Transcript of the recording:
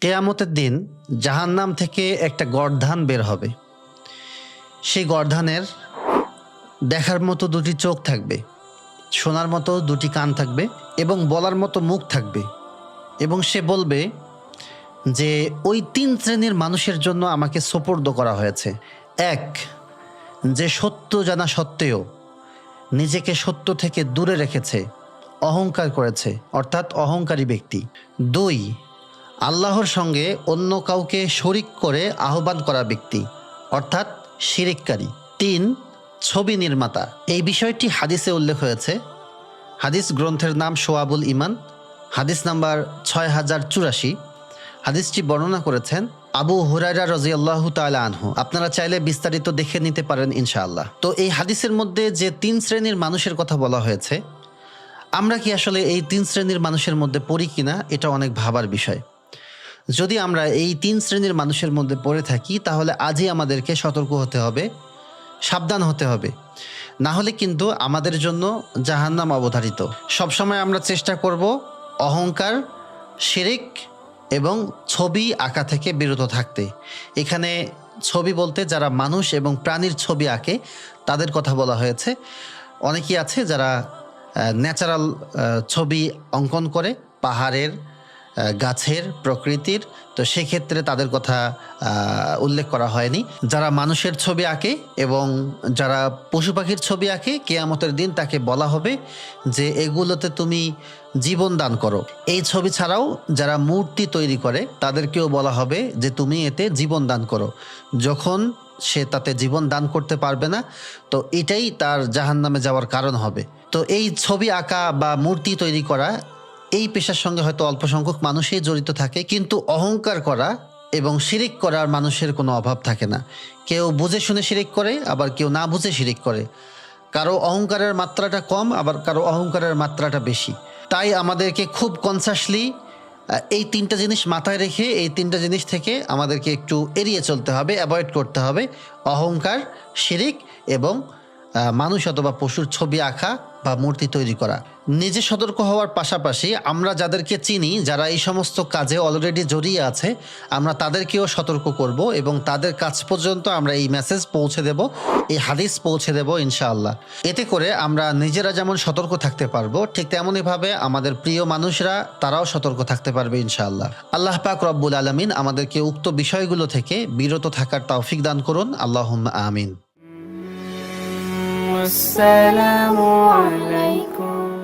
কেয়ামতের দিন জাহান্নাম থেকে একটা গর্ধান বের হবে। সেই গর্ধানের দেখার মতো দুটি চোখ থাকবে, শোনার মতো দুটি কান থাকবে এবং বলার মতো মুখ থাকবে। এবং সে বলবে যে, ওই তিন শ্রেণির মানুষের জন্য আমাকে সোপর্দ করা হয়েছে। এক, যে সত্য জানা সত্ত্বেও নিজেকে সত্য থেকে দূরে রেখেছে, অহংকার করেছে, অর্থাৎ অহংকারী ব্যক্তি। দুই আল্লাহর সঙ্গে অন্য কাউকে শরিক করে আহ্বান করা ব্যক্তি, অর্থাৎ শিরিককারী। তিন, ছবি নির্মাতা। এই বিষয়টি হাদিসে উল্লেখ হয়েছে। হাদিস গ্রন্থের নাম সোয়াবুল ইমান হাদিস নাম্বার ছয় হাজার চুরাশি। হাদিসটি বর্ণনা করেছেন আবু হুরাইরা রাজিয়াল্লাহ তাআলা আনহু। আপনারা চাইলে বিস্তারিত দেখে নিতে পারেন ইনশাআল্লাহ। তো এই হাদিসের মধ্যে যে তিন শ্রেণির মানুষের কথা বলা হয়েছে, আমরা কি আসলে এই তিন শ্রেণির মানুষের মধ্যে পড়ি কিনা, এটা অনেক ভাবার বিষয়। যদি আমরা এই তিন শ্রেণির মানুষের মধ্যে পড়ে থাকি, তাহলে আজই আমাদেরকে সতর্ক হতে হবে, সাবধান হতে হবে। না হলে কিন্তু আমাদের জন্য জাহান্নাম অবধারিত। সবসময় আমরা চেষ্টা করব অহংকার, শিরিক এবং ছবি আঁকা থেকে বিরত থাকতে। এখানে ছবি বলতে যারা মানুষ এবং প্রাণীর ছবি আঁকে, তাদের কথা বলা হয়েছে। অনেকেই আছে যারা ন্যাচারাল ছবি অঙ্কন করে, পাহাড়ের গাছের প্রকৃতির। তো সেক্ষেত্রে তাদের কথা উল্লেখ করা হয়নি। যারা মানুষের ছবি আঁকে এবং যারা পশু পাখির ছবি আঁকে, কেয়ামতের দিন তাকে বলা হবে যে, এগুলোতে তুমি জীবন দান করো। এই ছবি ছাড়াও যারা মূর্তি তৈরি করে, তাদেরকেও বলা হবে যে, তুমি এতে জীবন দান করো। যখন সে তাতে জীবন দান করতে পারবে না, তো এটাই তার জাহান্নামে যাওয়ার কারণ হবে। তো এই ছবি আঁকা বা মূর্তি তৈরি করা এই পেশার সঙ্গে হয়তো অল্প সংখ্যক মানুষই জড়িত থাকে, কিন্তু অহংকার করা এবং শিরিক করার মানুষের কোনো অভাব থাকে না। কেউ বুঝে শুনে শিরিক করে, আবার কেউ না বুঝে শিরিক করে। কারও অহংকারের মাত্রাটা কম, আবার কারও অহংকারের মাত্রাটা বেশি। তাই আমাদেরকে খুব কনসাসলি এই তিনটা জিনিস মাথায় রেখে, এই তিনটা জিনিস থেকে আমাদেরকে একটু এড়িয়ে চলতে হবে অ্যাভয়েড করতে হবে। অহংকার, শিরিক এবং মানুষ অথবা পশুর ছবি আঁকা বা মূর্তি তৈরি করা। নিজে সতর্ক হওয়ার পাশাপাশি আমরা যাদেরকে চিনি, যারা এই সমস্ত কাজে অলরেডি জড়িয়ে আছে, আমরা তাদেরকেও সতর্ক করব এবং তাদের কাছ পর্যন্ত আমরা এই মেসেজ পৌঁছে দেব, এই হাদিস পৌঁছে দেব ইনশাআল্লাহ। এতে করে আমরা নিজেরা যেমন সতর্ক থাকতে পারব, ঠিক তেমনইভাবে আমাদের প্রিয় মানুষরা তারাও সতর্ক থাকতে পারবে ইনশাআল্লাহ। আল্লাহ পাক রব্বুল আলমিন আমাদেরকে উক্ত বিষয়গুলো থেকে বিরত থাকার তৌফিক দান করুন। আল্লাহ আমিন। والسلام عليكم